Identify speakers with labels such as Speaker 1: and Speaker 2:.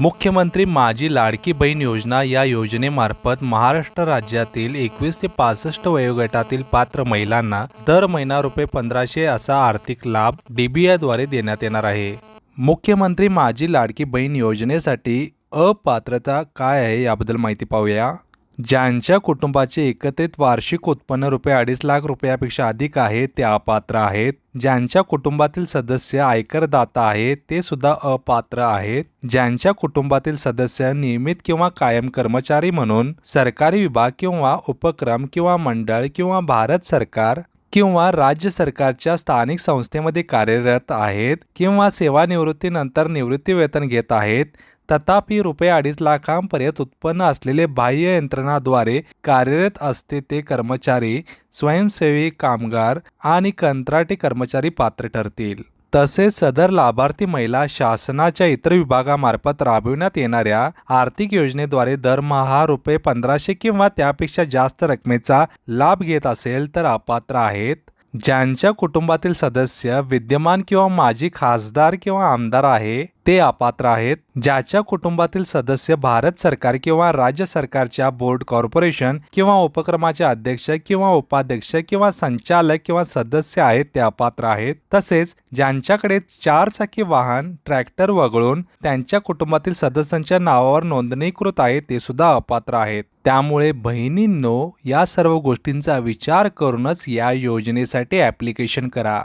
Speaker 1: मुख्यमंत्री माझी लाडकी बहीण योजना या योजनेमार्फत महाराष्ट्र राज्यातील एकवीस ते पासष्ट वयोगटातील पात्र महिलांना दर महिना रुपये पंधराशे असा आर्थिक लाभ डीबीआयद्वारे देण्यात येणार आहे. मुख्यमंत्री माझी लाडकी बहीण योजनेसाठी अपात्रता काय आहे याबद्दल माहिती पाहूया. ज्यांच्या कुटुंबाचे एकत्रित वार्षिक उत्पन्न रुपये अडीच लाख रुपयापेक्षा अधिक आहे ते अपात्र आहेत. ज्यांच्या कुटुंबातील सदस्य आयकरदाता आहेत ते सुद्धा अपात्र आहेत. ज्यांच्या कुटुंबातील सदस्य नियमित किंवा कायम कर्मचारी म्हणून सरकारी विभाग किंवा उपक्रम किंवा मंडळ किंवा भारत सरकार किंवा राज्य सरकारच्या स्थानिक संस्थेमध्ये कार्यरत आहेत किंवा सेवानिवृत्तीनंतर निवृत्ती वेतन घेत आहेत तथापि रुपये अडीच लाखांपर्यंत उत्पन्न असलेले बाह्य यंत्रणाद्वारे कार्यरत असते ते कर्मचारी स्वयंसेवी कामगार आणि कंत्राटी कर्मचारी पात्र ठरतील. तसेच सदर लाभार्थी महिला शासनाच्या इतर विभागामार्फत राबविण्यात येणाऱ्या आर्थिक योजनेद्वारे दरमहा रुपये पंधराशे किंवा त्यापेक्षा जास्त रकमेचा लाभ घेत असेल तर अपात्र आहेत. ज्यांच्या कुटुंबातील सदस्य विद्यमान किंवा माजी खासदार किंवा आमदार आहे ते अपात्र आहेत ज्याच्या कुटुंबातील सदस्य भारत सरकार किंवा राज्य सरकारच्या बोर्ड कॉर्पोरेशन किंवा उपक्रमाचे अध्यक्ष किंवा उपाध्यक्ष किंवा संचालक किंवा सदस्य आहेत ते अपात्र आहेत. तसेच ज्यांच्याकडे चार चाकी वाहन ट्रॅक्टर वगळून त्यांच्या कुटुंबातील सदस्यांच्या नावावर नोंदणीकृत आहे ते सुद्धा अपात्र आहेत. त्यामुळे बहिणींनो या सर्व गोष्टींचा विचार करूनच या योजनेसाठी ॲप्लिकेशन करा.